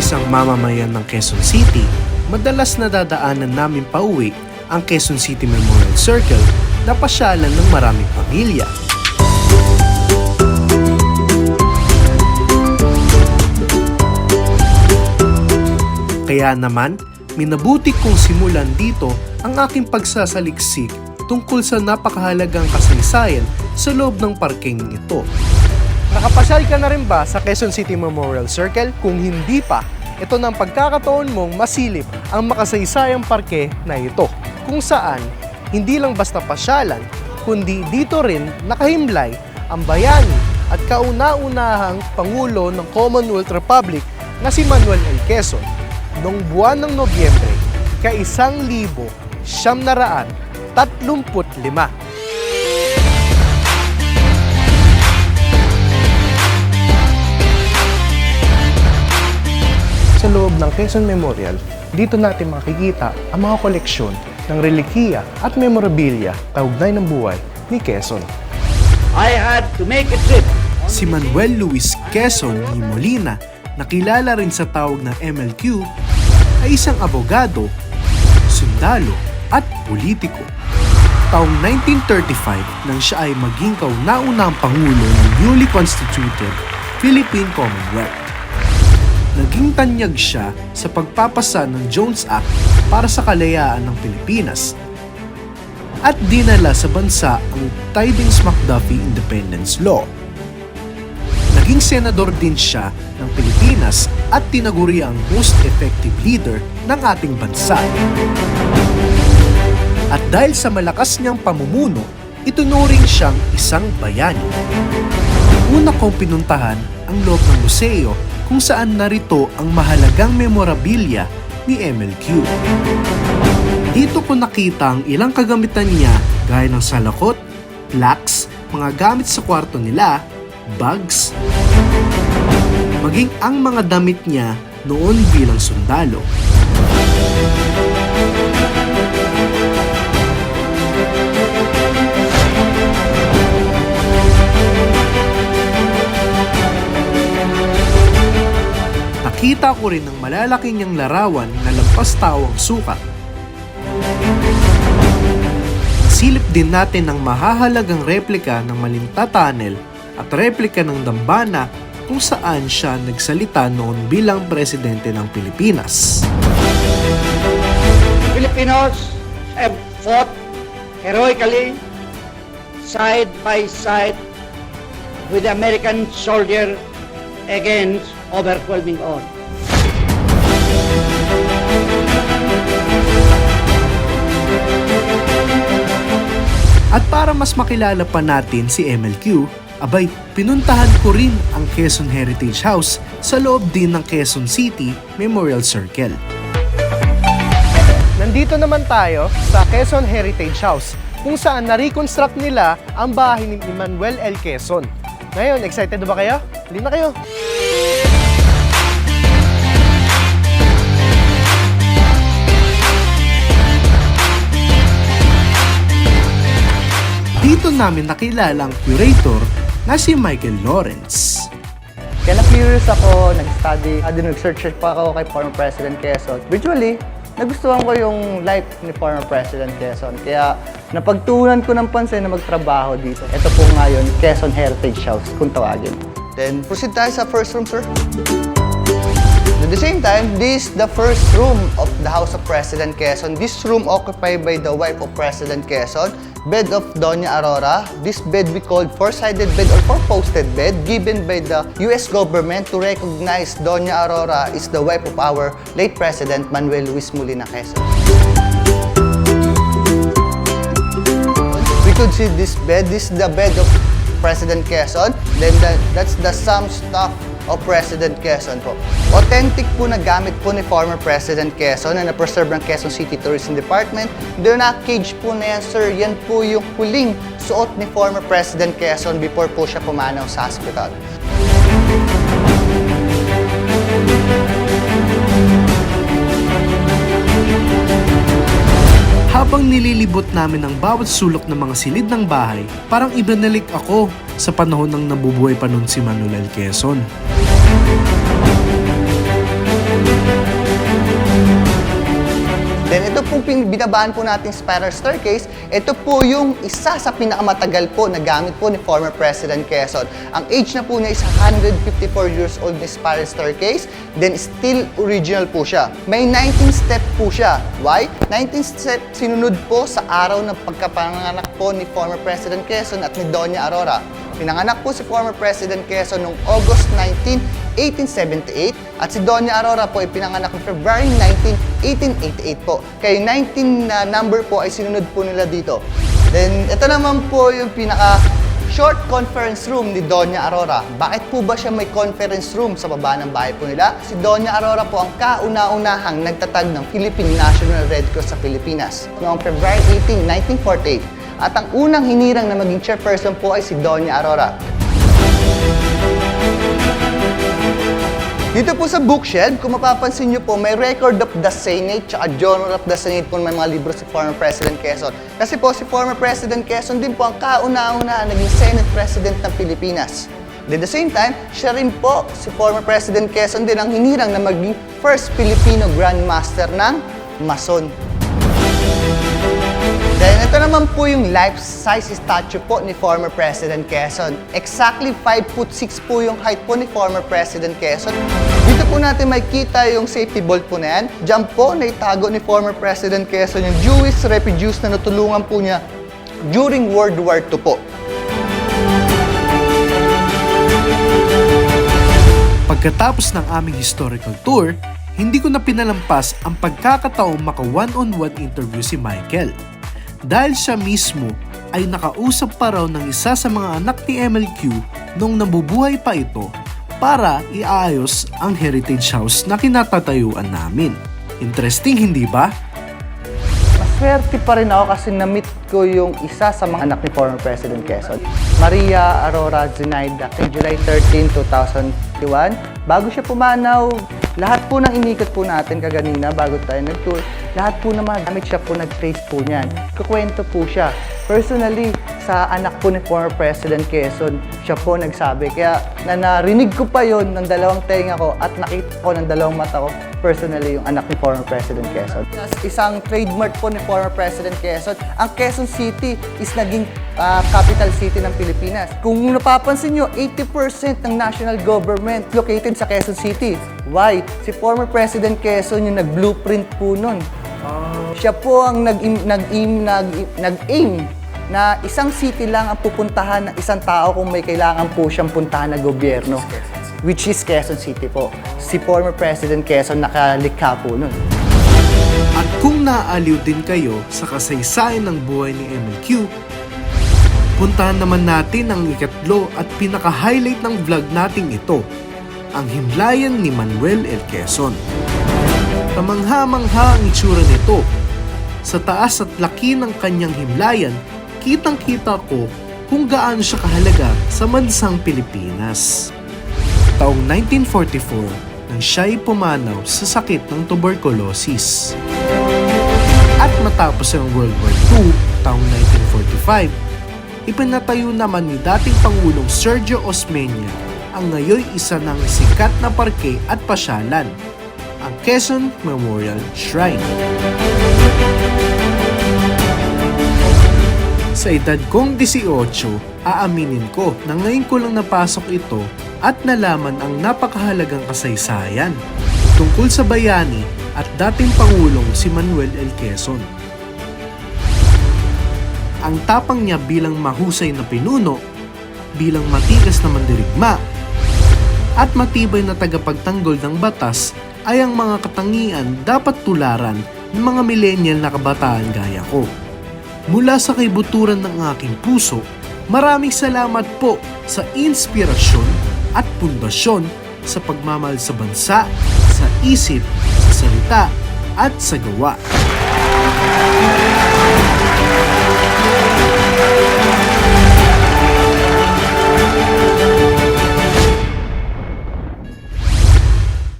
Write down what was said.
isang mamamayan ng Quezon City, madalas nadadaanan namin pauwi ang Quezon City Memorial Circle na pasyalan ng maraming pamilya. Kaya naman, minabuti kong simulan dito ang aking pagsasaliksik tungkol sa napakahalagang kasaysayan sa loob ng parking ito. Nakapasyal ka na rin ba sa Quezon City Memorial Circle? Kung hindi pa, ito ng pagkakataon mong masilip ang makasaysayang parke na ito. Kung saan, hindi lang basta pasyalan, kundi dito rin nakahimlay ang bayani at kauna-unahang Pangulo ng Commonwealth Republic na si Manuel L. Quezon noong buwan ng Nobyembre, kaisang libo siyam na raan tatlumput lima. Sa loob ng Quezon Memorial, dito natin makikita ang mga koleksyon ng relikiya at memorabilia kaugnay ng buhay ni Quezon. I had to make a trip. Si Manuel Luis Quezon ni Molina, nakilala rin sa tawag ng MLQ, ay isang abogado, sundalo at politiko. Taong 1935 nang siya ay maging kauna-unahang pangulo ng newly constituted Philippine Commonwealth. Naging tanyag siya sa pagpapasa ng Jones Act para sa kalayaan ng Pilipinas at dinala sa bansa ang Tidings-McDuffie Independence Law. Naging senador din siya ng Pilipinas at tinaguri ang most effective leader ng ating bansa. At dahil sa malakas niyang pamumuno, itunuring siyang isang bayani. Una kong pinuntahan ang loob ng museo kung saan narito ang mahalagang memorabilia ni MLQ. Dito ko nakita ang ilang kagamitan niya gaya ng salakot, plaques, mga gamit sa kwarto nila, bags, maging ang mga damit niya noon bilang sundalo. Nakita ko rin ang malalaking niyang larawan na lampas tawang sukat. Silip din natin ang mahahalagang replika ng Malinta Tunnel at replika ng Dambana kung saan siya nagsalita noon bilang presidente ng Pilipinas. Filipinos have fought heroically side by side with American soldier against overwhelming odds. At para mas makilala pa natin si MLQ, abay pinuntahan ko rin ang Quezon Heritage House sa loob din ng Quezon City Memorial Circle. Nandito naman tayo sa Quezon Heritage House kung saan na-reconstruct nila ang bahay ni Emmanuel L. Quezon. Ngayon, excited na ba kayo? Halina kayo! Dito namin nakilala ang curator na si Michael Lawrence. Kaya na-curious ako, nag-study, uh, nag-search pa ako kay former President Quezon. Visually, nagustuhan ko yung life ni former President Quezon. Kaya napagtuunan ko ng pansin na magtrabaho dito. Ito po ngayon, Quezon Heritage House, kung tawagin. Then, proceed tayo sa first room, sir. At the same time, this is the first room of the House of President Quezon. This room occupied by the wife of President Quezon, bed of Doña Aurora. This bed we called four-sided bed or four-posted bed given by the U.S. government to recognize Doña Aurora is the wife of our late President Manuel Luis Molina Quezon. We could see this bed. This is the bed of President Quezon. Then the, that's the some stuff of President Quezon po. Authentic po na gamit po ni former President Quezon na na-preserve ng Quezon City Tourism Department. Doon na cage po na yan, sir. Yan po yung huling suot ni former President Quezon before po siya pumanaw sa hospital. Habang nililibot namin ang bawat sulok ng mga silid ng bahay, parang ibinalik ako sa panahon ng nabubuhay pa noon si Manuel Quezon. Then ito pin- binabaan po nating spiral staircase, ito po yung isa sa pinakamatagal po na gamit po ni former President Quezon. Ang age na po niya is 154 years old na spiral staircase, then still original po siya. May 19 step po siya. Why? 19 step sinunod po sa araw ng pagkapanganak po ni former President Quezon at ni Doña Aurora. Pinanganak po si former President Quezon noong August 19, 1878 at si Doña Aurora po ay pinanganak noong February 19, 1888 po. Kaya yung 19 na number po ay sinunod po nila dito. Then ito naman po yung pinaka short conference room ni Doña Aurora. Bakit po ba siya may conference room sa baba ng bahay po nila? Si Doña Aurora po ang kauna-unahang nagtatag ng Philippine National Red Cross sa Pilipinas noong February 18, 1948. At ang unang hinirang na maging chairperson po ay si Doña Aurora. Dito po sa bookshelf, kung mapapansin nyo po, may record of the Senate tsaka Journal of the Senate po may mga libro si former President Quezon. Kasi po si former President Quezon din po ang kauna-una naging Senate President ng Pilipinas. At the same time, siya rin po, si former President Quezon din ang hinirang na maging first Filipino Grandmaster ng Mason. Then ito naman po yung life-size statue po ni former President Quezon. Exactly 5 foot 6 po yung height po ni former President Quezon. Dito po natin makikita yung safety bolt po na yan. Diyan po naitago ni former President Quezon yung Jewish refugees na natulungan po niya during World War II po. Pagkatapos ng aming historical tour, hindi ko na pinalampas ang pagkakataong maka one-on-one interview si Michael. Dahil siya mismo ay nakausap pa raw ng isa sa mga anak ni MLQ nung nabubuhay pa ito para iaayos ang heritage house na kinatatayuan namin. Interesting hindi ba? Maswerte pa rin ako kasi na-meet ko yung isa sa mga anak ni former President Quezon. Maria Aurora Zenaida, kay July 13, 2021. Bago siya pumanaw, lahat po ng inikot po natin kaganina bago tayo nag-tour, lahat po na mga gamit siya po nag-trace po niyan. Kukwento po siya. Personally, sa anak po ni former President Quezon, siya po nagsabi. Kaya na narinig ko pa yon ng dalawang tenga ko at nakita ko ng dalawang mata ko personally yung anak ni former President Quezon. Isang trademark po ni former President Quezon, ang Quezon City is naging ah, capital city ng Pilipinas. Kung napapansin nyo, 80% ng national government located sa Quezon City. Why? Si former President Quezon yung nag-blueprint po nun. Siya po ang nag-aim, nag-aim, nag- nag-aim na isang city lang ang pupuntahan ng isang tao kung may kailangan po siyang puntahan na gobyerno. Which is Quezon City po. Si former President Quezon nakalikha po nun. At kung naaaliw din kayo sa kasaysayan ng buhay ni MLQ, puntahan naman natin ang ikatlo at pinaka-highlight ng vlog nating ito, ang himlayan ni Manuel L. Quezon. Kamangha-mangha ang itsura nito. Sa taas at laki ng kanyang himlayan, kitang-kita ko kung gaano siya kahalaga sa bansang Pilipinas. Taong 1944 nang siya'y pumanaw sa sakit ng tuberculosis. At matapos ang World War II taong 1945, ipinatayo naman ni dating Pangulong Sergio Osmeña ang ngayon isa ng sikat na parke at pasyalan, ang Quezon Memorial Shrine. Sa edad kong 18, aaminin ko na ngayon ko lang napasok ito at nalaman ang napakahalagang kasaysayan tungkol sa bayani at dating Pangulong si Manuel L. Quezon. Ang tapang niya bilang mahusay na pinuno, bilang matigas na mandirigma, at matibay na tagapagtanggol ng batas ay ang mga katangian dapat tularan ng mga millennial na kabataan gaya ko. Mula sa kaibuturan ng aking puso, maraming salamat po sa inspirasyon at pundasyon sa pagmamahal sa bansa, sa isip, salita at sa gawa.